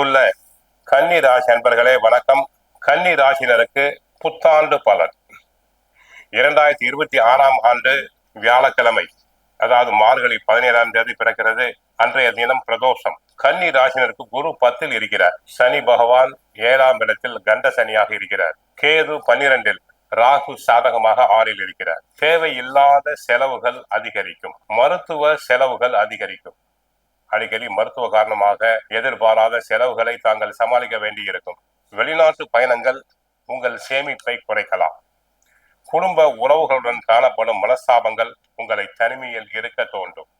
உள்ள கன்னி ராசி அன்பர்களே வணக்கம். கன்னி ராசினருக்கு புத்தாண்டு பலன். இரண்டாயிரத்தி இருபத்தி ஆறாம் ஆண்டு வியாழக்கிழமை அதாவது மார்கழி பதினேழாம் தேதி பிறக்கிறது. அன்றைய தினம் பிரதோஷம். கன்னி ராசினருக்கு குரு பத்தில் இருக்கிறார். சனி பகவான் ஏழாம் இடத்தில் கண்ட சனியாக இருக்கிறார். கேது பன்னிரெண்டில் ராகு சாதகமாக ஆறில் இருக்கிறார். தேவையில்லாத செலவுகள் அதிகரிக்கும். மருத்துவ செலவுகள் அதிகரிக்கும். அடிக்கடி மருத்துவ காரணமாக எதிர்பாராத செலவுகளை தாங்கள் சமாளிக்க வேண்டியிருக்கும். வெளிநாட்டு பயணங்கள் உங்கள் சேமிப்பை குறைக்கலாம். குடும்ப உறவுகளுடன் காணப்படும் மனஸ்தாபங்கள் உங்களை தனிமையில் இருக்க தோன்றும்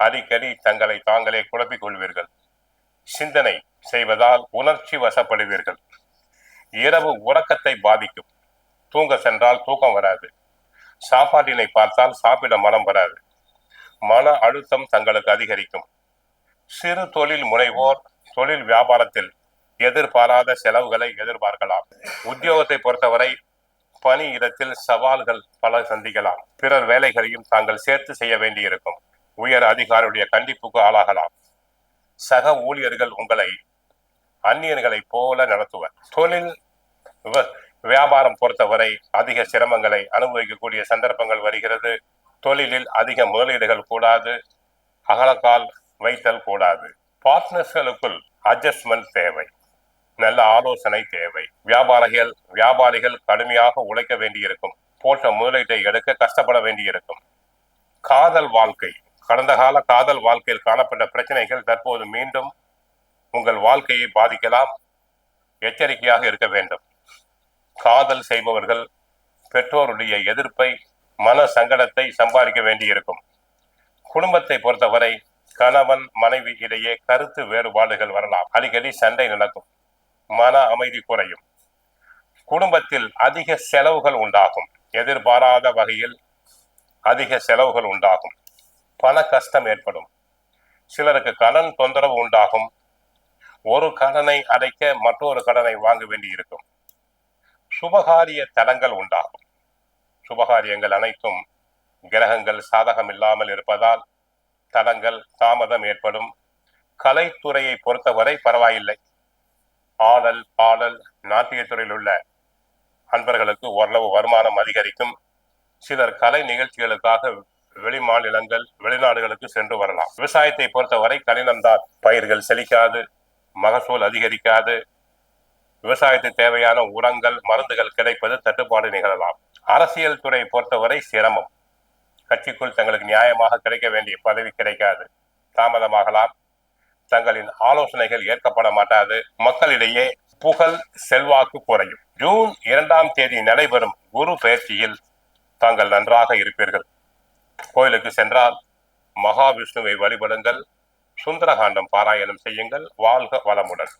அடிக்கடி தங்களை தாங்களே குழப்பிக் கொள்வீர்கள். சிந்தனை செய்வதால் உணர்ச்சி வசப்படுவீர்கள். இரவு உறக்கத்தை பாதிக்கும். தூங்க சென்றால் தூக்கம் வராது. சாப்பாட்டினை பார்த்தால் சாப்பிட மனம் வராது. மன அழுத்தம் தங்களுக்கு அதிகரிக்கும். சிறு தொழில் முனைவோர் தொழில் வியாபாரத்தில் எதிர்பாராத செலவுகளை எதிர்பார்க்கலாம். உத்தியோகத்தை பொறுத்தவரை பணி இடத்தில் சவால்கள் பல சந்திக்கலாம். பிறர் வேலைகளையும் தாங்கள் சேர்த்து செய்ய வேண்டியிருக்கும். உயர் அதிகாரியுடைய கண்டிப்புக்கு ஆளாகலாம். சக ஊழியர்கள் உங்களை அந்நியர்களைப் போல நடத்துவர். தொழில் வியாபாரம் பொறுத்தவரை அதிக சிரமங்களை அனுபவிக்கக்கூடிய சந்தர்ப்பங்கள் வருகிறது. தொழிலில் அதிக முதலீடுகள் கூடாது அகலக்கால் வைத்தல் கூடாது. பார்ட்னர்ஸ்களுக்குள் அட்ஜஸ்ட்மெண்ட் தேவை. நல்ல ஆலோசனை தேவை. வியாபாரிகள் வியாபாரிகள் கடுமையாக உழைக்க வேண்டியிருக்கும். போட்ட முதலீட்டை எடுக்க கஷ்டப்பட வேண்டியிருக்கும். காதல் வாழ்க்கை. கடந்த கால காதல் வாழ்க்கையில் காணப்பட்ட பிரச்சனைகள் தற்போது மீண்டும் உங்கள் வாழ்க்கையை பாதிக்கலாம். எச்சரிக்கையாக இருக்க வேண்டும். காதல் செய்பவர்கள் பெற்றோருடைய எதிர்ப்பை மன சங்கடத்தை சம்பாதிக்க வேண்டியிருக்கும். குடும்பத்தை பொறுத்தவரை கணவன் மனைவி இடையே கருத்து வேறுபாடுகள் வரலாம். அடிக்கடி சண்டை நடக்கும். மன அமைதி குறையும். குடும்பத்தில் அதிக செலவுகள் உண்டாகும். எதிர்பாராத வகையில் அதிக செலவுகள் உண்டாகும். பண கஷ்டம் ஏற்படும். சிலருக்கு கடன் தொந்தரவு உண்டாகும். ஒரு கடனை அடைக்க மற்றொரு கடனை வாங்க வேண்டியிருக்கும். சுபகாரிய தடங்கள் உண்டாகும். சுபகாரியங்கள் அனைத்தும் கிரகங்கள் சாதகம் இல்லாமல் இருப்பதால் தடங்கள் தாமதம் ஏற்படும். கலைத்துறையை பொறுத்தவரை பரவாயில்லை. ஆடல் பாடல் நாட்டியத்துறையில் உள்ள அன்பர்களுக்கு ஓரளவு வருமானம் அதிகரிக்கும். சிலர் கலை நிகழ்ச்சிகளுக்காக வெளி மாநிலங்கள் வெளிநாடுகளுக்கு சென்று வரலாம். விவசாயத்தை பொறுத்தவரை கடினம்தான் பயிர்கள் செழிக்காது மகசூல் அதிகரிக்காது. விவசாயத்துக்கு தேவையான உரங்கள் மருந்துகள் கிடைப்பது தட்டுப்பாடு நிகழலாம். அரசியல் துறை பொறுத்தவரை சிரமம். கட்சிக்குள் தங்களுக்கு நியாயமாக கிடைக்க வேண்டிய பதவி கிடைக்காது. தாமதமாகலாம். தங்களின் ஆலோசனைகள் ஏற்கப்பட மாட்டாது. மக்களிடையே புகழ் செல்வாக்கு குறையும். ஜூன் இரண்டாம் தேதி நடைபெறும் குரு பயிற்சியில் தாங்கள் நன்றாக இருப்பீர்கள். கோயிலுக்கு சென்றால் மகாவிஷ்ணுவை வழிபடுங்கள். சுந்தரகாண்டம் பாராயணம் செய்யுங்கள். வாழ்க வளமுடன்.